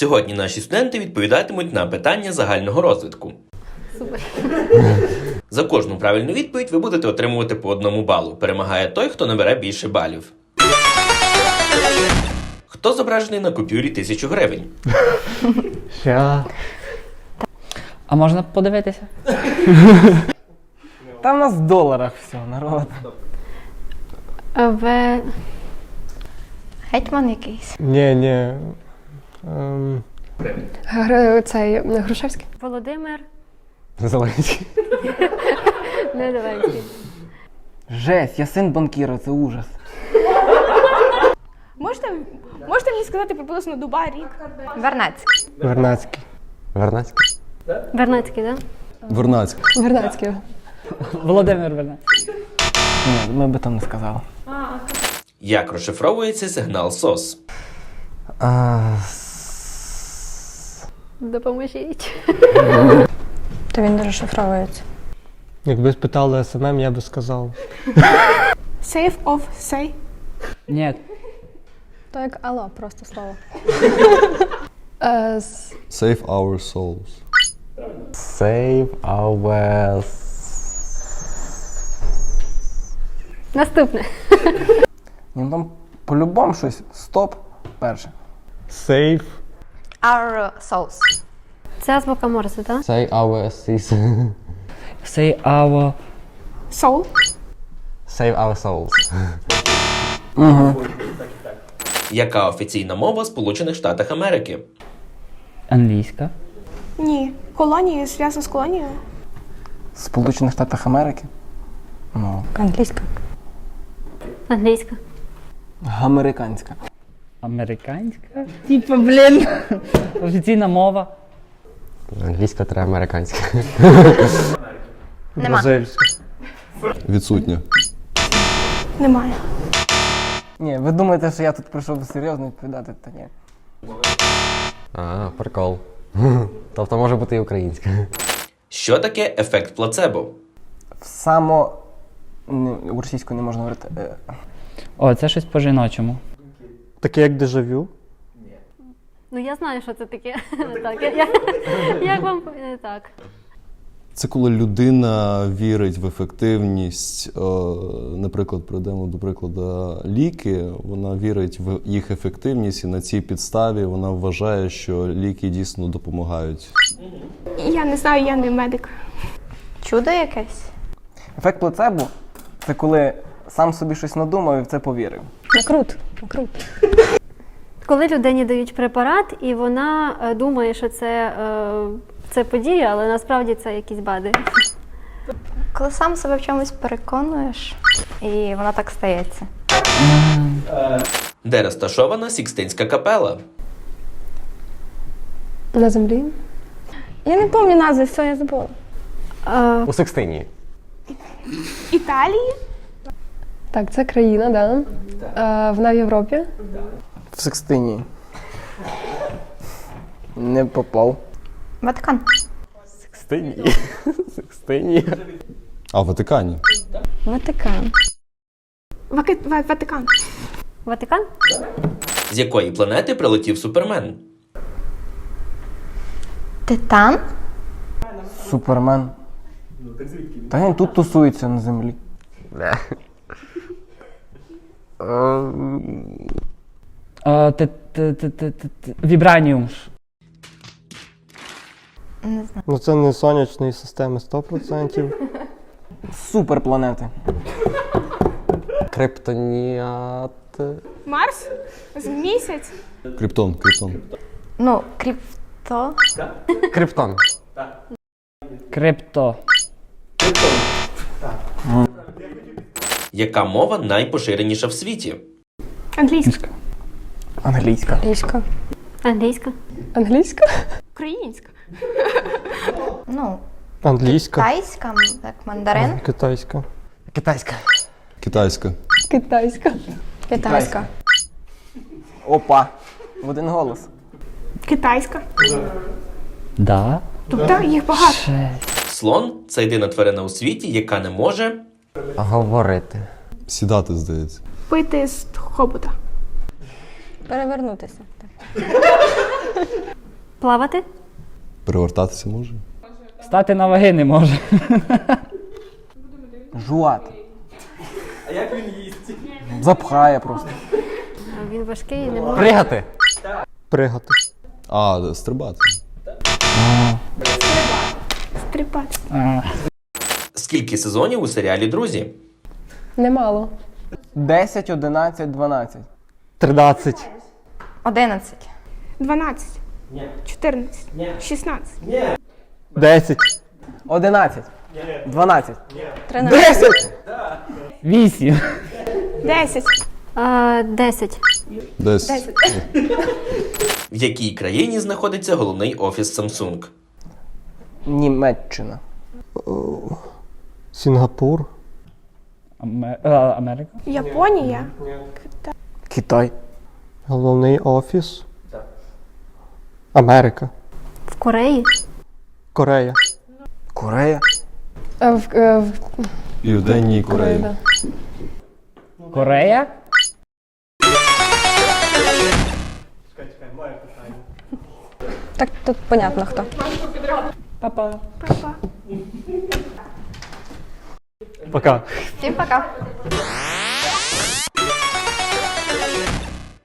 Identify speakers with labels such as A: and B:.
A: Сьогодні наші студенти відповідатимуть на питання загального розвитку.
B: Супер.
A: За кожну правильну відповідь ви будете отримувати по одному балу. Перемагає той, хто набере більше балів. Хто зображений на купюрі 1000 гривень?
C: Ща.
D: А можна подивитися?
C: Там у нас в доларах все, народ.
B: В
E: Гетьман якийсь.
C: Ні, ні. Ем,
F: Гр- Цей Грушевський.
B: Володимир
C: Зеленський.
B: не Зеленський.
C: Жесть, я син банкіра, це ужас.
G: Можете, можете мені сказати приблизно доба, рік?
E: Вернецький.
C: Вернацький.
H: Вернацький.
B: Вернецький, так?
H: Вернацький.
F: Вернацький.
D: Володимир Вернець.
C: Ні, ми би там не сказали.
A: Як розшифровується сигнал SOS?
H: А,
B: Допоможіть.
F: То він розшифровується.
C: Якби спитали СММ, я би сказав.
G: Save of say.
D: Ні,
F: То як алло, просто слово. Е, з-
H: Save our souls.
C: Save our...
B: Наступне.
C: Ну там по-любому щось. Стоп. Перше. Save.
E: Our souls.
B: Це азбука Морзе, так?
H: Say our seas.
D: say our
G: Soul.
H: Save our souls.
A: Яка офіційна мова Сполучених Штатів Америки?
D: англійська.
G: Ні. Колонії зв'язано з колонією.
C: Сполучених Штатах Америки. Ну,
F: Англійська.
B: Англійська.
C: американська.
D: Американська? Типа, блін. Офіційна мова.
H: Англійська та американська.
E: Нема.
C: Бразильська.
H: Відсутня.
G: Немає.
C: Ні, ви думаєте, що я тут прийшов серйозно відповідати, та ні.
H: А, прикол. Тобто може бути і українська.
A: Що таке ефект плацебо?
C: Само. Не, російською не можна говорити. Е,
D: О, це щось по жіночому.
C: Таке як дежавю.
B: Ну я знаю, що це таке. так, я, я, як вам е, так?
I: Це коли людина вірить в ефективність, е, наприклад, прийдемо до прикладу ліки. Вона вірить в їх ефективність, і на цій підставі вона вважає, що ліки дійсно допомагають.
G: Я не знаю, я не медик.
E: Чудо якесь.
C: Ефект плацебо це коли сам собі щось надумав і в це повірив.
F: Накрут. Накрут.
B: Коли людині дають препарат, і вона е, думає, що це, е, це подія, але насправді це якісь бади.
E: Коли сам себе в чомусь переконуєш, і воно так стається.
A: Де розташована Сікстинська капела?
F: На землі.
G: Я не пам'ятаю назви, все, я забула.
B: Е,
H: У Секстині.
G: Італії?
F: Так, це країна, да. Е, вона в Європі.
C: В Секстині. Не попав.
E: Ватикан.
H: Секстині. Секстині.
I: А в Ватикані?
F: Ватикан.
G: Ваки- Ва- Ватикан.
B: Ватикан?
A: З якої планети прилетів Супермен?
E: Титан.
C: Супермен. Та він тут тусується на землі.
D: Вібраніум.
E: Не знаю.
C: Ну це не сонячної системи 100%. Суперпланети.
H: Криптоніат.
G: Марс? З місяць?
I: Криптон, Криптон.
E: Ну, крипто.
H: Криптон.
D: Крипто.
A: Яка мова найпоширеніша в світі?
G: Англійська.
C: Англійська.
F: Англійська.
B: Англійська?
F: Англійська?
G: Українська.
E: Ну,
C: Англійська.
E: тайська, як мандарин.
C: Китайська.
H: Китайська.
I: Китайська.
F: Китайська.
E: Китайська.
C: Опа. В один голос.
G: Китайська.
D: Да.
G: Тобто їх багато.
A: Слон це єдина тварина у світі, яка не може.
H: Говорити.
I: Сідати, здається.
G: Пити з хобота.
F: Перевернутися.
B: Плавати?
I: Перевертатися може?
D: Стати на ваги не може.
C: Жувати. А як він їсть? Запхає просто.
B: А Він важкий і не може.
H: Пригати. Пригати.
I: А, стрибати.
G: Стрибати.
D: А,
A: Скільки сезонів у серіалі Друзі?
F: Немало.
C: 10, 11, 12.
H: 13.
E: 11.
G: 12. 14. 16.
H: 10.
C: 11. 12.
E: 13.
D: Вісім.
G: 10.
B: А, 10.
I: Десь.
A: В якій країні знаходиться головний офіс Samsung?
C: Німеччина.
H: Сінгапур.
D: Аме- а, Америка.
G: Японія.
C: Китай.
H: Головний офіс. Америка.
B: В Кореї?
H: Корея.
C: Корея.
F: Е, В, е, в
I: Південній Кореї.
F: да.
D: Корея?
E: Так тут понятно хто.
D: Папа.
H: Пока.
E: Всім пока.